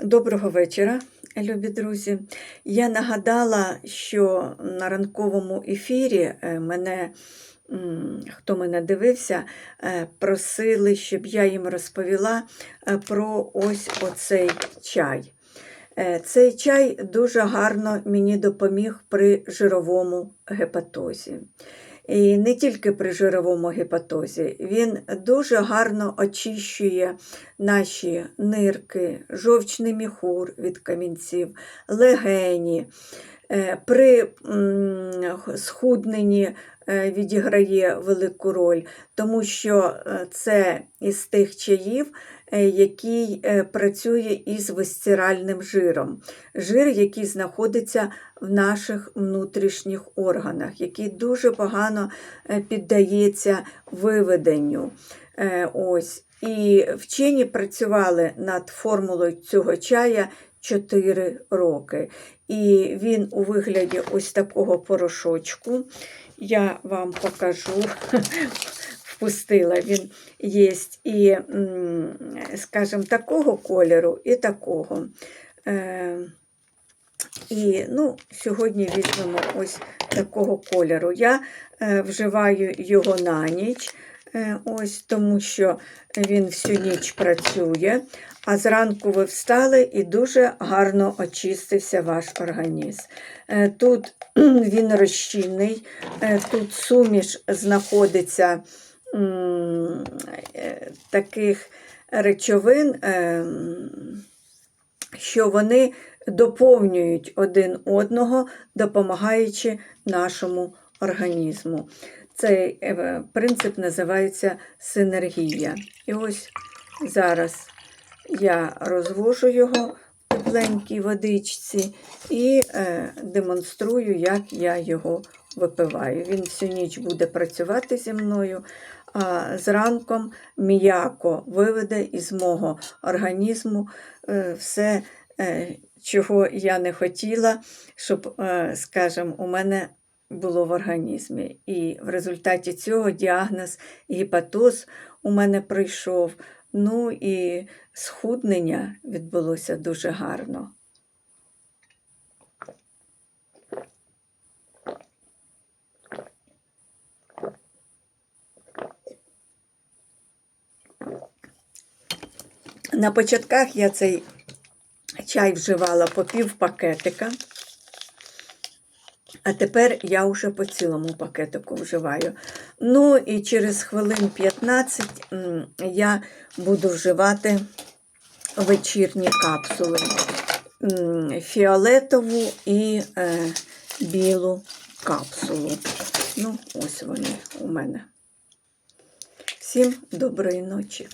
Доброго вечора, любі друзі. Я нагадала, що на ранковому ефірі е, мене, хто мене дивився, е, просили, щоб я їм розповіла е, про ось оцей чай. Цей чай дуже гарно мені допоміг при жировому гепатозі. І не тільки при жировому гепатозі, він дуже гарно очищує наші нирки, жовчний міхур від камінців, легені. Е, При схудненні е, відіграє велику роль, тому що е, це із тих чаїв, який працює із висцеральним жиром. Жир, який знаходиться в наших внутрішніх органах, який дуже погано піддається виведенню. Ось. І вчені працювали над формулою цього чая 4 роки. І він у вигляді ось такого порошочку. Я вам покажу, впустила, він є і, скажімо, такого кольору, і такого. Е, і ну, сьогодні візьмемо ось такого кольору. Я е, вживаю його на ніч, ось, тому що він всю ніч працює, а зранку ви встали і дуже гарно очистився ваш організм. Е, тут він розчинний, е, тут суміш знаходиться е, таких речовин. е, що вони доповнюють один одного, допомагаючи нашому організму. Цей е, принцип називається синергія. І ось зараз я розвожу його в тепленькій водичці і е, демонструю, як я його випиваю. Він всю ніч буде працювати зі мною, а зранком м'яко виведе із мого організму е, все, чого я не хотіла, щоб, скажімо, у мене було в організмі. І в результаті цього діагноз гепатоз у мене прийшов. Ну і схуднення відбулося дуже гарно. На початках я цей чай вживала по пів пакетика, а тепер я вже по цілому пакетику вживаю. Ну і через хвилин 15 я буду вживати вечірні капсули фіолетову і е, білу капсулу. Ну, ось вони у мене. Всім доброї ночі.